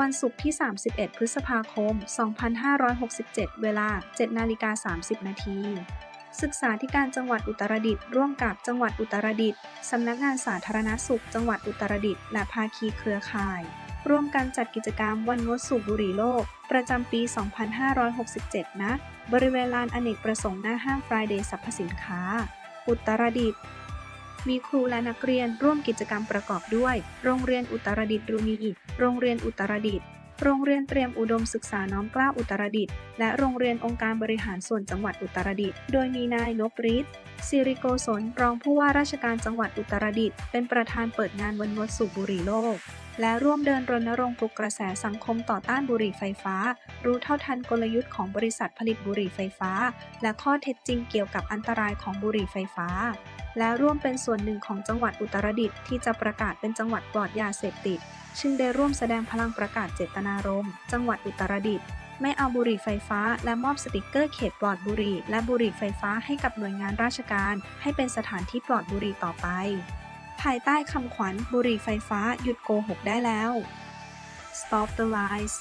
วันศุกร์ที่ 31 พฤษภาคม 2567 เวลา 7นาฬิกา30 นาทีศึกษาธิการจังหวัดอุตรดิตถ์ร่วมกับจังหวัดอุตรดิตถ์สำนักงานสาธารณสุข จังหวัดอุตรดิตถ์และภาคีเครือข่าย ร่วมกันจัดกิจกรรมวันงดสูบบุหรี่โลก ประจำปี 2567ณบริเวณลานอเนกประสงค์หน้าห้าง Friday สรรพสินค้า อุตรดิตถ์ มีครูและนักเรียนร่วมกิจกรรมประกอบด้วย โรงเรียนอุตรดิตถ์รุมี โรงเรียนอุตรดิตถ์โรงเรียนเตรียมอุดมศึกษาน้อมเกล้าอุตรดิตถ์และโรงเรียนองค์การบริหารส่วนจังหวัดอุตรดิตถ์โดยมีนายนพฤทธิ์สิริโกศลรองผู้ว่าราชการจังหวัดอุตรดิตถ์เป็นประธานเปิดงานวันงดสูบบุหรี่โลก และร่วมเดินรณรงค์ปลุกกระแสสังคมต่อต้านบุหรี่ไฟฟ้า รู้เท่าทันกลยุทธ์ของบริษัทผลิตบุหรี่ไฟฟ้า และข้อเท็จจริงเกี่ยวกับอันตรายของบุหรี่ไฟฟ้า และร่วมเป็นส่วนหนึ่งของจังหวัดอุตรดิตถ์ที่จะประกาศเป็นจังหวัดปลอดยาเสพติดซึ่งได้ร่วมแสดงพลังประกาศเจตนารมณ์จังหวัดอุตรดิตถ์ไม่เอาบุหรี่ไฟฟ้า และมอบสติกเกอร์เขตปลอดบุหรี่ และบุหรี่ไฟฟ้าให้กับหน่วยงานราชการ ให้เป็นสถานที่ปลอดบุหรี่ต่อไป ภายใต้คำขวัญบุหรี่ไฟฟ้าหยุดโกหกได้แล้ว Stop the lies